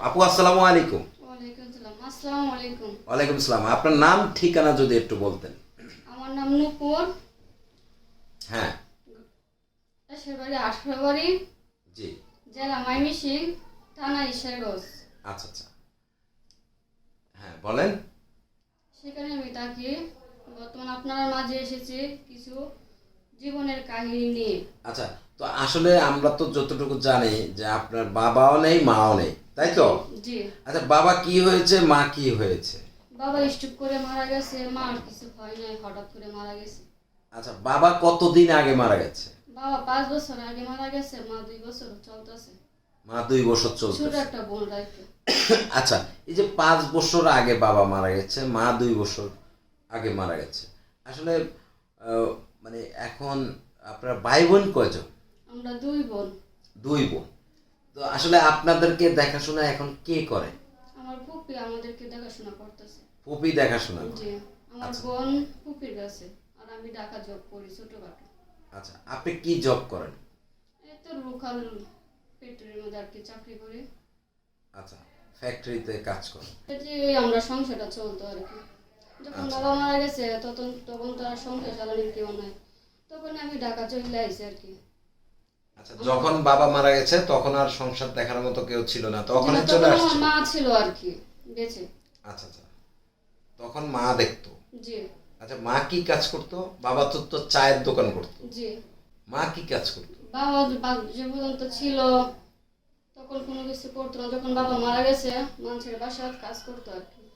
আপু আসসালামু আলাইকুম। ওয়ালাইকুম আসসালাম আপনার নাম ঠিকানা যদি একটু বলতেন। আমার নাম নূপুর। হ্যাঁ। আঠারো জি। জেলা থানা ঈশ্বরগঞ্জ আচ্ছা আচ্ছা। হ্যাঁ বলেন। সেখানে আমি থাকি। বর্তমান আপনার মাঝে এসেছি কিছু জীবনের কাহিনী নিয়ে। আচ্ছা তো আসলে আমরা তো যতটুকু জানি যে আপনার বাবাও নেই মাও নেই। তাই তো? জি। আচ্ছা বাবা কি হয়েছে মা কি হয়েছে? বাবা স্টুপ করে মারা গেছে মা কিছু হয় নাই হঠাৎ করে মারা গেছে। আচ্ছা বাবা কতদিন আগে মারা গেছে? বাবা পাঁচ বছর আগে মারা গেছে মা দুই বছর চলতেছে। মা দুই বছর ছোট চলছে একটা বোন রাখতে আচ্ছা এই যে পাঁচ বছর আগে বাবা মারা গেছে মা দুই বছর আগে মারা গেছে। আসলে মানে এখন আপনার ভাই বোন কয়জন? আমরা দুই বোন। দুই বোন। তো আসলে আপনাদেরকে দেখাশোনা এখন কে করে? আমার পুপি আমাদেরকে দেখাশোনা করতেছে। পুপি দেখাশোনা করে। জি আমার বোন পুপির কাছে আর আমি ঢাকা জব করি ছোটখাটো। আচ্ছা আপনি কি জব করেন? এই তো লোকাল ফ্যাক্টরির মধ্যে আর কি চাকরি করি। আচ্ছা ফ্যাক্টরিতে কাজ করেন? এই যে আমরা সংসারটা চলতো আর কি। যখন বাবা মারা গেছে তখন তখন তো আর সংসার চালানোর কেউ নাই। তখন আমি ঢাকা চলে আইছি আর কি। আচ্ছা যখন বাবা মারা গেছে তখন আর সংসার দেখার মতো কেউ ছিল না। তখনই চলে আসছে। মা ছিল আর কি বেঁচে। আচ্ছা আচ্ছা। তখন মা দেখতো। জি। আচ্ছা মা কি কাজ করতো? বাবা তো তো চায়ের দোকান করতো। জি। মা কি কাজ করতো? বাবা যে- পর্যন্ত ছিল তখন কোনো কিছু করতো না। যখন বাবা মারা গেছে মানুষের বাসায় কাজ করতো আর কি।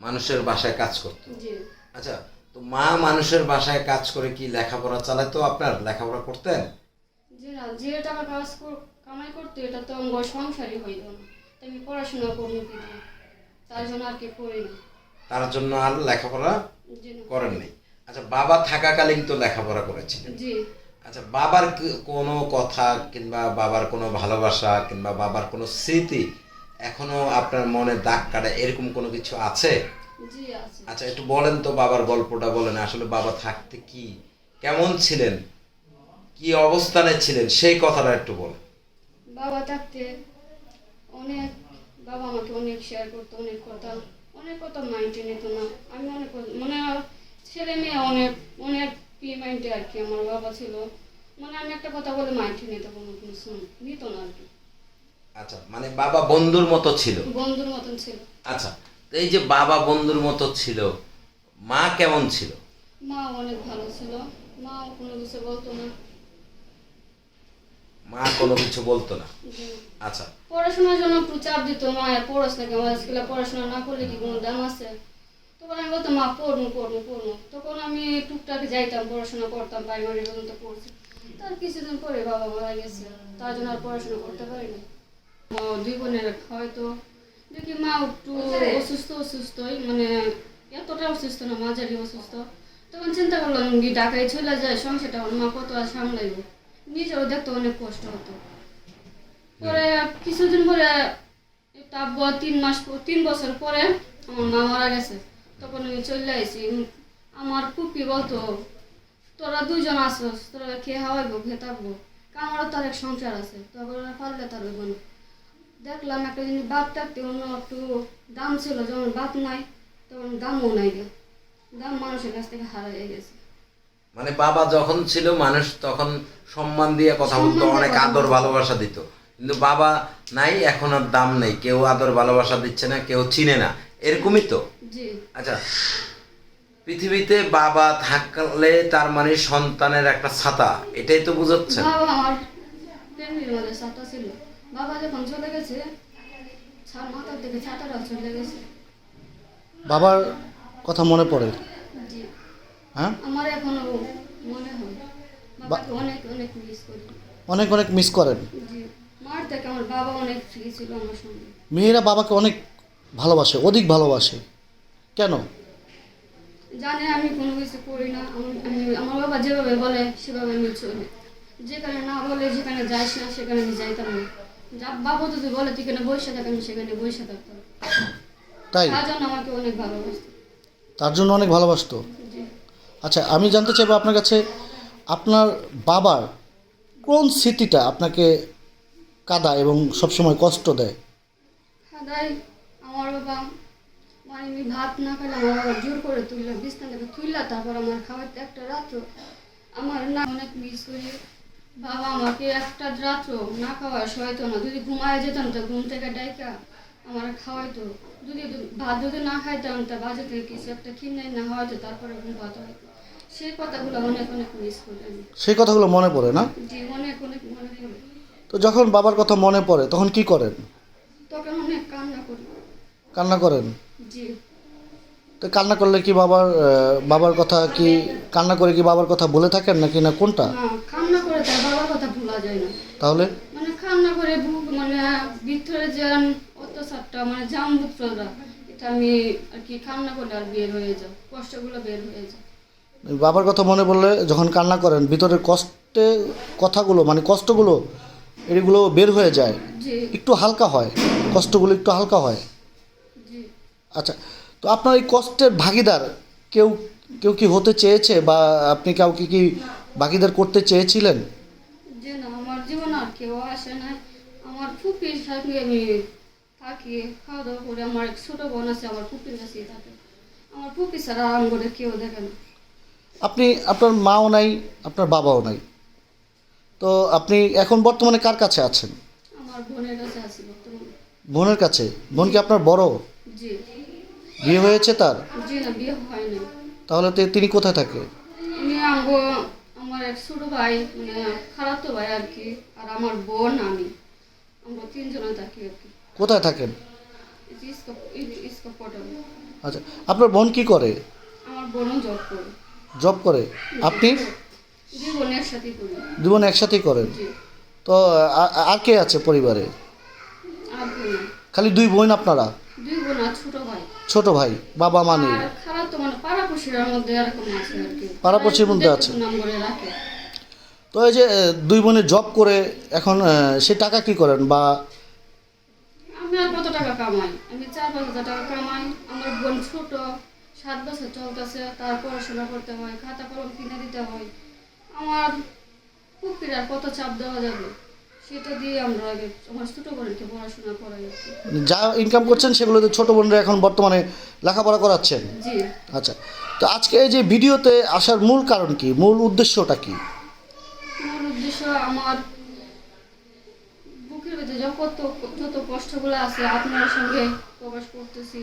মানুষের বাসায় কাজ করতো। জি। আচ্ছা তো মা মানুষের বাসায় কাজ করে কি লেখাপড়া চালাতো আপনার? লেখাপড়া করতেন? না যে টাকা কাজ কামাই করতো এটা তো আমার সংসারই হইল না। তাই আমি পড়াশোনা করব কি দিয়ে? তার জন্য আর কি করি না। তার জন্য আর লেখাপড়া জি না। করেননি আচ্ছা বাবা থাকাকালীন তো লেখাপড়া করেছিলেন। জি। আচ্ছা বাবার কোনো কথা কিংবা বাবার কোনো ভালোবাসা কিংবা বাবার কোনো স্মৃতি এখনও আপনার মনে দাগ কাটে? এরকম কোনো কিছু আছে। আচ্ছা একটু বলেন তো বাবার গল্পটা বলেন। আসলে বাবা থাকতে কি? কেমন ছিলেন? কি অবস্থানে ছিলেন? সেই কথাটা একটু বল। বাবা থাকতে অনেক বাবা আমাকে অনেক শেয়ার করতো অনেক কথা অনেক কথা মাইন্ডে নিত না। আমি অনেক মানে ছেলে মেয়ে অনেক অনেক পি মাইন্ডে আর কি আমার বাবা ছিল। মানে আমি একটা কথা বলে মাইন্ডে নিত কোনো শুন নিত না আর কি। আচ্ছা মানে বাবা বন্ধুর মতো ছিল? বন্ধুর মতন ছিল। আচ্ছা তো এই যে বাবা বন্ধুর মতো ছিল মা কেমন ছিল? মা অনেক ভালো ছিল। মা কোনো কিছু বলতো না। মা কোনো কিছু বলতো না। আচ্ছা। পড়াশোনার জন্য একটু চাপ দিত মা পড়াশোনা কেমন স্কুলে পড়াশোনা না করলে কি কোনো দাম আছে? তখন আমি বলতাম মা পড়ব পড়ব পড়ব তখন আমি টুকটাক যাইতাম পড়াশোনা করতাম প্রাইমারি পর্যন্ত পড়ছি। তার কিছুদিন পরে বাবা মারা গেছে। তার জন্য আর পড়াশোনা করতে পারিনি। দুই বোনের হয়তো। দেখি মা একটু অসুস্থ অসুস্থই। মানে এতটা অসুস্থ না মাঝারি অসুস্থ। তখন চিন্তা করলাম কি ঢাকায় চলে যায় সংসারটা আমার মা কত আর সামলাইব? নিজেও দেখতে অনেক কষ্ট হতো। পরে কিছুদিন পরে একটা আব্বু তিন মাস তিন বছর পরে আমার মা মারা গেছে। তখন আমি চলে উম, আমার পুপি বলতো তোরা দুজন আসস তোরা খেয়ে হাওয়াইবো খেয়ে থাকব। আমারও তার এক সংসার আছে তখন পারলে তার হইব না। দেখলাম একটা জিনিস বাপ থাকতে অন্য একটু দাম ছিল যখন বাপ নাই তখন দামও নাই গে। দাম মানুষের কাছ থেকে হারিয়ে গেছে। মানে বাবা যখন ছিল মানুষ তখন সম্মান দিয়ে কথা বলতো অনেক আদর ভালোবাসা দিত। কিন্তু বাবা নাই এখন আর দাম নেই। কেউ আদর ভালোবাসা দিচ্ছে না কেউ চিনে না। এরকমই তো? আচ্ছা পৃথিবীতে বাবা থাকলে তার মানে সন্তানের একটা ছাতা এটাই তো বুঝাচ্ছেন। বাবা আমার ফ্যামিলির মধ্যে ছাতা ছিল। বাবা যখন চলে গেছে ছাড় মাথার থেকে ছাতাটাও চলে গেছে। বাবার কথা মনে পড়ে। হ্যাঁ? আমার এখনও মনে হয় বাবাকে অনেক অনেক মিস করি। অনেক অনেক মিস করেন? মার থেকে আমার বাবা অনেক ফ্রি ছিল আমার সঙ্গে। মেয়েরা বাবাকে অনেক ভালোবাসে অধিক ভালোবাসে। কেন? জানে আমি কোনো কিছু করি না। আমি- আমি আমার বাবা যেভাবে বলে সেভাবে আমি চলি। যেখানে না বলে যেখানে যাইস না সেখানে আমি যাইতাম না। যা বাবা যদি বলে তুই এখানে বসে থাক আমি সেখানে বসে থাকতাম। তাই? তার জন্য আমাকে অনেক ভালোবাসত। তার জন্য অনেক ভালোবাসতো? আচ্ছা আমি জানতে চাইব আপনার কাছে, আপনার বাবার কোন স্মৃতিটা আপনাকে কাদা এবং সবসময় কষ্ট দেয়? কাদাই আমার বাবা মানে আমি ভাত না খেলে আমার বাবা জোর করে তুললো বিছনা থেকে তুললা, তারপর আমার খাওয়াতে একটা রাত্র আমার না অনেক মিস করি। বাবা আমাকে একটা রাত্র না খাওয়া শোয়াইতো না যদি ঘুমায় যেতাম তো ঘুম থেকে ডাইকা আমার খাওয়াইতো যদি ভাত যদি না খাইতাম তা বাজে থেকে কিছু একটা কিনে না হয়তো তারপরে ঘুম ভাত হয়তো সেই কথাগুলো অনেক অনেক মিস করি আমি। সেই কথাগুলো মনে পড়ে না? জি অনেক অনেক মনে পড়ে। তো যখন বাবার কথা মনে পড়ে তখন কি করেন? তখন অনেক কান্না করি। কান্না করেন? জি। তো কান্না করলে কি বাবার বাবার কথা কি কান্না করে কি বাবার কথা বলে থাকেন নাকি না কোনটা? কান্না করে তার বাবার কথা ভোলা যায় না। তাহলে? মানে কান্না করে বুক মানে ভিতরে যে অত্যাচারটা মানে জামবুত্ররা এটা আমি আর কি কান্না করলে আর বের হয়ে যায় কষ্টগুলো বের হয়ে যায় বাবার কথা মনে পড়লে যখন কান্না করেন ভিতরের কষ্টে কথাগুলো মানে কষ্টগুলো এগুলো বের হয়ে যায়। একটু হালকা হয় কষ্টগুলো একটু হালকা হয়। আচ্ছা তো আপনার এই কষ্টের ভাগিদার কেউ কেউ কি হতে চেয়েছে বা আপনি কাউকে কি ভাগিদার করতে চেয়েছিলেন? যে না আমার জীবন আর কেউ আসে না আমার আমি থাকি খাওয়া দাওয়া করে আমার এক ছোটো বোন আছে আমার ফুপির কাছেই থাকে। আমার ফুপি ছাড়া আঙ্গুরে কেউ দেখে না। আপনি আপনার মাও নাই আপনার বাবাও নাই। তো আপনি এখন বর্তমানে কার কাছে আছেন? আমার বোনের কাছে আছি বর্তমানে। বোনের কাছে? বোন কি আপনার বড়? জি। বিয়ে হয়েছে তার? জি না বিয়ে হয়নি তাহলে তে- তিনি কোথায় থাকে? আমি আমগো আমার এক ছোট ভাই মানে খালাতো ভাই আর কি আর আমার বোন আমি। আমরা তিনজনে থাকি আর কি। কোথায় থাকেন? আচ্ছা আপনার বোন কি করে? জব করে। আপনি? দুই বোন একসাথেই করেন? তো আর কে আছে পরিবারে? খালি দুই বোন আপনারা? ছোট ভাই। বাবা মা নেই। মানে পাড়াপড়শির মধ্যে আছে। তো এই যে দুই বোনে জব করে এখন সে টাকা কি করেন? বা আমি আর কত টাকা কামাই? আমি চার পাঁচ হাজার টাকা কামাই আমার বোন ছোট সাত বছর চলতেছে তার পড়াশোনা করতে হয় খাতা কলম কিনে দিতে হয়। আমার পুকুর আর কত চাপ দেওয়া যাবে? সেটা দিয়ে আমরা আগে আমার ছোট বোনকে পড়াশোনা করাই। যা ইনকাম করছেন সেগুলোতে ছোট বোনরা এখন বর্তমানে লেখাপড়া করাচ্ছেন। জি। আচ্ছা তো আজকে এই যে ভিডিওতে আসার মূল কারণ কি? মূল উদ্দেশ্যটা কি? মূল উদ্দেশ্য আমার যত যত কষ্টগুলো আছে আপনার সঙ্গে প্রকাশ করতেছি।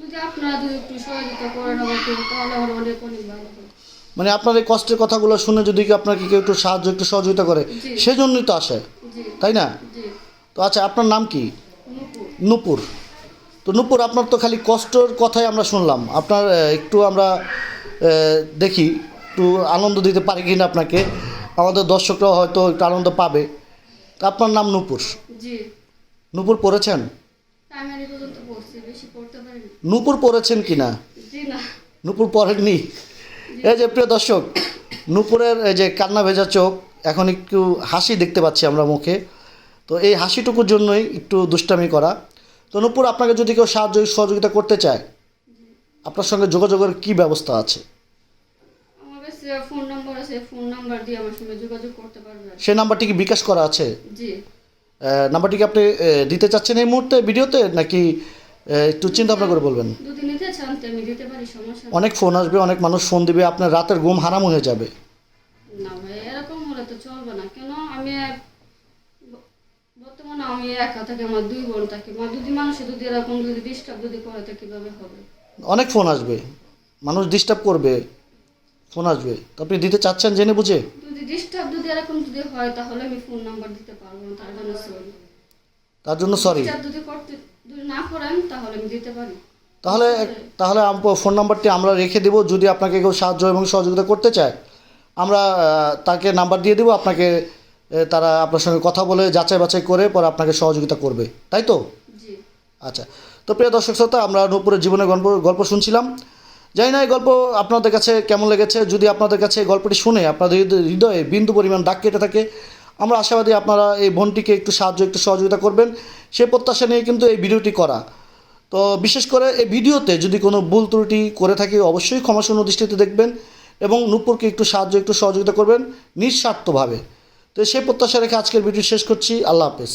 যদি আপনারা যদি একটু সহযোগিতা করেন আমাকে তাহলে আমার অনেক অনেক ভালো হয়। মানে আপনার এই কষ্টের কথাগুলো শুনে যদি কি আপনাকে কেউ একটু সাহায্য একটু সহযোগিতা করে। সেজন্যই তো আসে তাই না? তো আচ্ছা আপনার নাম কি? নুপুর। নূপুর। তো নূপুর আপনার তো খালি কষ্টর কথাই আমরা শুনলাম। আপনার একটু আমরা দেখি একটু আনন্দ দিতে পারি কি না আপনাকে। আমাদের দর্শকরাও হয়তো একটু আনন্দ পাবে। তো আপনার নাম নূপুর। জি। নূপুর পড়েছেন? প্রাইমারি পর্যন্ত পড়ছি বেশি পড়তে পারিনি। নূপুর পড়েছেন কি না? জি না। নূপুর পড়েননি? এই যে প্রিয় দর্শক নূপুরের এই যে কান্না ভেজা চোখ এখন একটু হাসি দেখতে পাচ্ছি আমরা মুখে। তো এই হাসিটুকুর জন্যই একটু দুষ্টামি করা। তো নূপুর আপনাকে যদি কেউ সাহায্য সহযোগিতা করতে চায় আপনার সঙ্গে যোগাযোগের কি ব্যবস্থা আছে? আমার কাছে ফোন নাম্বার আছে ফোন নাম্বার দিয়ে আমার সঙ্গে যোগাযোগ করতে পারবেন। সেই নাম্বারটি কি বিকাশ করা আছে? জি। নাম্বারটি কি আপনি দিতে চাচ্ছেন এই মুহূর্তে ভিডিওতে নাকি একটু চিন্তা ভাবনা করে বলবেন। অনেক ফোন আসবে অনেক মানুষ ফোন দিবে আপনার রাতের ঘুম হারাম হয়ে যাবে। না ভাই এরকম হলে তো চলবে না। কেন? আমি বর্তমানে আমি একা থাকি আমার দুই বোন থাকি। যদি মানুষে যদি এরকম যদি ডিস্টার্ব যদি করে তো কীভাবে হবে? অনেক ফোন আসবে। মানুষ ডিস্টার্ব করবে ফোন আসবে। তো আপনি দিতে চাচ্ছেন জেনে বুঝে? ডিস্টার্ব যদি এরকম যদি হয় তাহলে আমি ফোন নাম্বার দিতে পারব না তার জন্য সরি তার জন্য সরি ডিস্টার্ব যদি করতে যদি না করেন তাহলে আমি দিতে পারি। তাহলে তাহলে ফোন নাম্বারটি আমরা রেখে দেবো যদি আপনাকে কেউ সাহায্য এবং সহযোগিতা করতে চায়। আমরা তাকে নাম্বার দিয়ে দেবো আপনাকে তারা আপনার সঙ্গে কথা বলে যাচাই বাছাই করে পরে আপনাকে সহযোগিতা করবে। তাই তো? আচ্ছা। তো প্রিয় দর্শক শ্রোতা আমরা নূপুরের জীবনের গল্প গল্প শুনছিলাম। জানি না, এই গল্প আপনাদের কাছে কেমন লেগেছে? যদি আপনাদের কাছে এই গল্পটি শুনে আপনাদের হৃদয়ে বিন্দু পরিমাণ দাগ কেটে থাকে, আমরা আশাবাদী আপনারা এই বোনটিকে একটু সাহায্য, একটু সহযোগিতা করবেন। সে প্রত্যাশা নিয়ে কিন্তু এই ভিডিওটি করা। তো বিশেষ করে এই ভিডিওতে যদি কোনো ভুল ত্রুটি করে থাকি, অবশ্যই ক্ষমাশূন্য দৃষ্টিতে দেখবেন এবং নূপুরকে একটু সাহায্য, একটু সহযোগিতা করবেন নিঃস্বার্থভাবে। তো সেই প্রত্যাশা রেখে আজকের ভিডিও শেষ করছি। আল্লাহ হাফেজ।